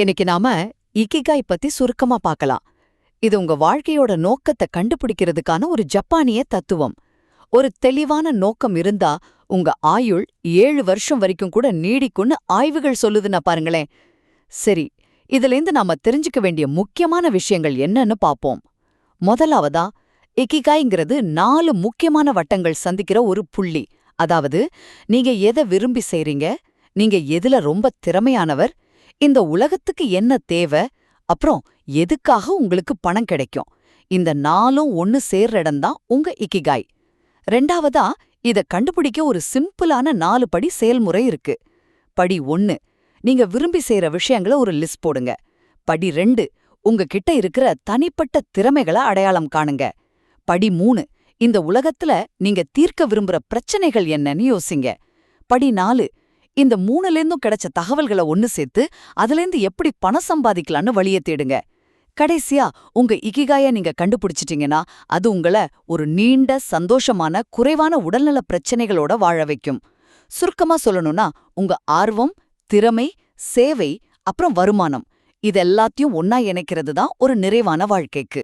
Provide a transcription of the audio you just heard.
இன்னைக்கு நாம இக்கிகாய் பத்தி சுருக்கமா பார்க்கலாம். இது உங்க வாழ்க்கையோட நோக்கத்தை கண்டுபிடிக்கிறதுக்கான ஒரு ஜப்பானிய தத்துவம். ஒரு தெளிவான நோக்கம் இருந்தா உங்க ஆயுள் ஏழு வருஷம் வரைக்கும் கூட நீடிக்கும்னு ஆய்வுகள் சொல்லுதுன்னா பாருங்களேன். சரி இதுலேருந்து நாம தெரிஞ்சுக்க வேண்டிய முக்கியமான விஷயங்கள் என்னன்னு பாப்போம் முதலாவதா இக்கிகாய்ங்கிறது நாலு முக்கியமான வட்டங்கள் சந்திக்கிற ஒரு புள்ளி. அதாவது நீங்க எதை விரும்பி செய்றீங்க நீங்க எதுல ரொம்ப திறமையானவர் இந்த உலகத்துக்கு என்ன தேவை? அப்புறம் எதுக்காக உங்களுக்கு பணம் கிடைக்கும்? இந்த நாலும் ஒன்னு சேர்ற இடம்தான் உங்க இக்கிகாய். ரெண்டாவதா இத கண்டுபிடிக்க ஒரு சிம்பிளான நாலு படி செயல்முறை இருக்கு. படி ஒன்னு நீங்க விரும்பி செய்யற விஷயங்கள ஒரு லிஸ்ட் போடுங்க. படி ரெண்டு உங்ககிட்ட இருக்கிற தனிப்பட்ட திறமைகளை அடையாளம் காணுங்க. படி மூணு இந்த உலகத்துல நீங்க தீர்க்க விரும்புற பிரச்சனைகள் என்னன்னு யோசிங்க. படி நாலு இந்த மூணுலேருந்தும் கிடைச்ச தகவல்களை ஒன்னு சேர்த்து அதுலேருந்து எப்படி பணம் சம்பாதிக்கலான்னு வழியை தேடுங்க. கடைசியா உங்க இகிகாய நீங்க கண்டுபிடிச்சிட்டீங்கன்னா அது உங்கள ஒரு நீண்ட சந்தோஷமான குறைவான உடல்நல பிரச்சனைகளோட வாழ வைக்கும். சுருக்கமா சொல்லணும்னா உங்க ஆர்வம் திறமை சேவை அப்புறம் வருமானம் இதெல்லாத்தையும் ஒன்னா இணைக்கிறது தான் ஒரு நிறைவான வாழ்க்கைக்கு.